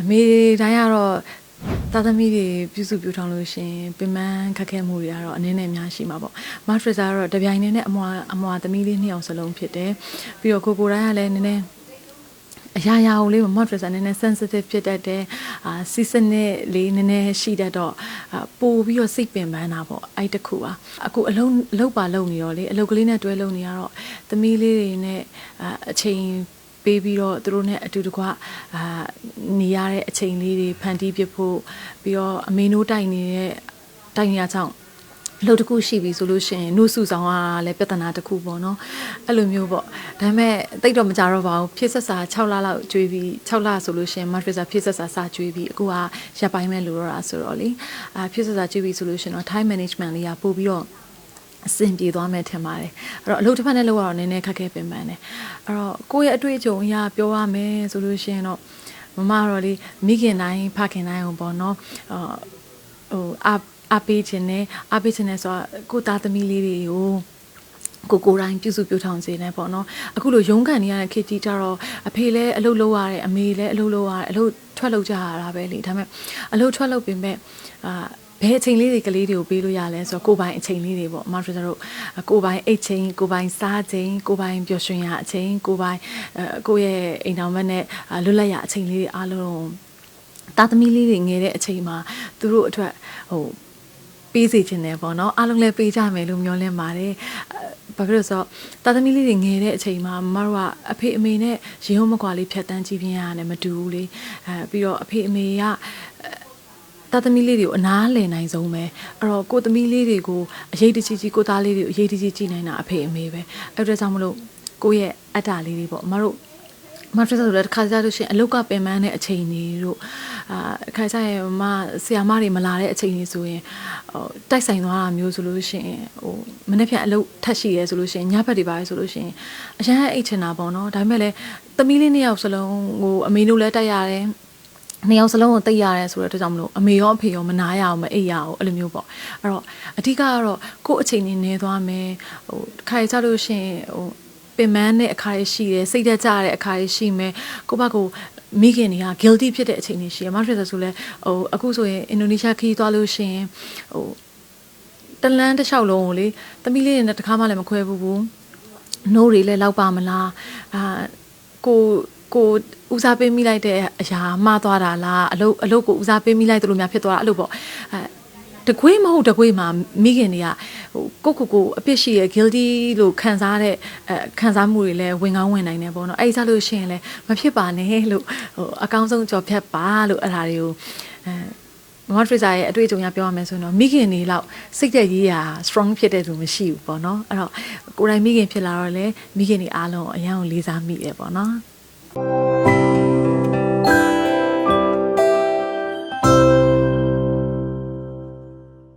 အမေတိုင်းကတော့သားသမီးတွေပြုစုပြောထောင်လို့ရှရင်ပင်ပန်းခက်ခဲမှုတွေကတော့အနည်းနဲ့အများရှိမှာပေါ့မတ်ဖရစ်စာကတော့တပြိုင်တည်းနဲ့အမွာအမွာသမီးလေးနှစ်ယောက်စလုံးဖြစ်တယ်ပြီးတော့ကိုကိုတိုင်းကလည်းနည်းနည်းအရာရာကိုလေးမတ်ဖရစ်စာနည်းနည်း sensitive ဖြစ်တတ်တယ်အာစီစနစ်လေးနည်းနည်းရှိတတ်တော့အာပို့ပြီးတော့စိတ်ပင်ပန်းတာပေါ့အဲ့တခုပါအခုအလုံးလုံးပါလုံးနေရောလေအလုပ်ကလေးနဲ့တွဲလုံးနေရတော့သမီးလေးတွေနဲ့အာအချိန် ပေးပြီးတော့သူတို့နဲ့အတူတကွအာနေရတဲ့အချိန်လေးတွေဖန်တီးပြဖို့ပြီးတော့အမေနိုးတိုင်နေတဲ့တိုင်ရကြောင့်အလုပ်တစ်ခုရှိပြီဆိုလို့ရှိရင်နှုတ်စုဆောင်ကလည်းပြဿနာတစ်ခုပေါ့နော်အဲ့လိုမျိုးပေါ့ဒါပေမဲ့တိတ်တော့မကြတော့ပါဘူးဖြစ်ဆက်စာ6လလောက်ကျွေးပြီး6လဆိုလို့ရှိရင် matrix ဖြစ်ဆက်စာစကျွေးပြီးအခုကရပ်ပိုင်းမဲ့လိုတော့တာဆိုတော့လေအာဖြစ်ဆက်စာကျွေးပြီးဆိုလို့ရှိရင်တော့ time management လေးကပို့ပြီးတော့ အဆင်ပြေသွားမယ်ထင်ပါတယ်အဲ့တော့အလုပ်တစ်ဖက်နဲ့လုပ်ရတော့နည်းနည်းခက်ခဲပင်ပန်းတယ်အဲ့တော့ကိုယ့်ရဲ့အတွေ့အကြုံအရပြောရမယ်ဆိုလို့ရှိရင်တော့မမတော့လေမိခင်တိုင်းဖခင်တိုင်းအောင်ပေါ့နော်အာဟိုအအပေးခြင်းနဲ့အပေးခြင်းနဲ့ဆိုတော့ကိုသားသမီးလေးတွေကိုကိုကိုယ်တိုင်းပြုစုပြောထောင်စေနေပေါ့နော်အခုလိုရုန်းကန်နေရတဲ့ခေတ်ကြီးကြတော့အဖေလည်းအလုပ်လုပ်ရတယ်အမေလည်းအလုပ်လုပ်ရတယ်အလုပ်ထွက်လုပ်ကြရတာပဲလေဒါပေမဲ့အလုပ်ထွက်လုပ်ပင်မဲ့အာ ဘယ်အချိန်လေးတွေကလေးတွေကိုပေးလို့ရလဲဆိုတော့ကိုယ်ပိုင်အချိန်လေးတွေပေါ့မာဖရတို့ကိုယ်ပိုင်အိတ်ချိန်ကိုယ်ပိုင်စားချိန်ကိုယ်ပိုင်ပျော်ရွှင်ရအချိန်ကိုယ်ပိုင်အဲကိုယ့်ရဲ့အိမ်တော်မက်နဲ့လွတ်လပ်ရအချိန်လေးတွေအားလုံးသားသမီးလေးတွေငယ်တဲ့အချိန်မှာသူတို့အတွက်ဟိုပေးစီခြင်းတယ်ပေါ့နော်အားလုံးလည်းပေးကြမယ်လို့မျှော်လင့်ပါတယ်ဘာဖြစ်လို့ဆိုတော့တာသမီလေးတွေငယ်တဲ့အချိန်မှာမမတို့ကအဖေအမေနဲ့ရေဟုံးမကွာလေးဖြတ်တန်းကြည့်ပြင်းရတယ်မတူဘူးလေအဲပြီးတော့အဖေအမေက တာသမီလေးတွေကိုအနားလည်နိုင်ဆုံးပဲအဲ့တော့ကိုသမီးလေးတွေကိုအရေးတကြီးကြီးကိုသားလေးတွေကိုအရေးတကြီးကြည့်နိုင်တာအဖေအမေပဲအဲ့ဒါကြောင့်မလို့ကိုရဲ့အတ္တလေးတွေပေါ့မတို့မတ်ထရစ်ဆိုလည်းတစ်ခါကြလို့ရှိရင်အလုတ်ကပင်ပန်းတဲ့အချိန်တွေတို့အာခါကြရင်မဆရာမတွေမလာတဲ့အချိန်တွေဆိုရင်ဟိုတိုက်ဆိုင်သွားတာမျိုးဆိုလို့ရှိရင်ဟိုမနေ့ပြန်အလုတ်ထက်ရှိရဲဆိုလို့ရှိရင်ညဘက်တွေပါရဲဆိုလို့ရှိရင်အရန်အိတ်ချင်တာပေါ့နော်ဒါပေမဲ့လည်းသမီးလေးနှစ်ယောက်စလုံးဟိုအမေတို့လည်းတိုက်ရတယ် နှစ်ယောက်စလုံးကိုတိတ်ရတယ်ဆိုတော့အတွက်ကြောင့်မလို့အမေရောအဖေရောမနာရအောင်မအိပ်ရအောင်အဲ့လိုမျိုးပေါ့အဲ့တော့အဓိကကတော့ကိုယ့်အချိန်နေနေသွားမယ်ဟိုခါရကြလို့ရှိရင်ဟိုပင်ပန်းတဲ့အခါရရှိတယ်စိတ်သက်ကြတဲ့အခါရရှိမယ်ကိုယ့်ဘက်ကိုမိခင်တွေက guilty ဖြစ်တဲ့အချိန်တွေရှိတယ်မဖြစ်ဆိုလဲဟိုအခုဆိုရင်အင်ဒိုနီးရှားခီးသွားလို့ရှိရင်ဟိုတလန်းတစ်လျှောက်လုံးကိုလေသမီးလေးတွေနဲ့တခါမှလည်းမခွဲဘူးဘူးနိုးတွေလည်းလောက်ပါမလားအာကို ကိုဦးစားပေးမိလိုက်တဲ့အရာမှားသွားတာလားအလုပ်အလုပ်ကိုဦးစားပေးမိလိုက်သလိုများဖြစ်သွားတာအဲ့လိုပေါ့အဲတကွေးမဟုတ်တကွေးမှာမိခင်တွေကဟိုကိုကိုကိုအပြစ်ရှိရ guilty လို့ခံစားတဲ့အဲခံစားမှုတွေလည်းဝင်ကောင်းဝင်နိုင်တယ်ပေါ့နော်အဲ့ဒါဆိုလို့ရှိရင်လည်းမဖြစ်ပါနဲ့လို့ဟိုအကောင်းဆုံးကြော်ဖြတ်ပါလို့အဲ့ဒါတွေကိုအဲမမထရီဇာရဲ့အတွေ့အကြုံရပြောရမယ်ဆိုရင်တော့မိခင်နေလောက်စိတ်သက်ရေးရာ strong ဖြစ်တဲ့သူမရှိဘူးပေါ့နော်အဲ့တော့ကိုယ်တိုင်မိခင်ဖြစ်လာတော့လေမိခင်တွေအားလုံးအရန်ကိုလေးစားမိတယ်ပေါ့နော် Thank you.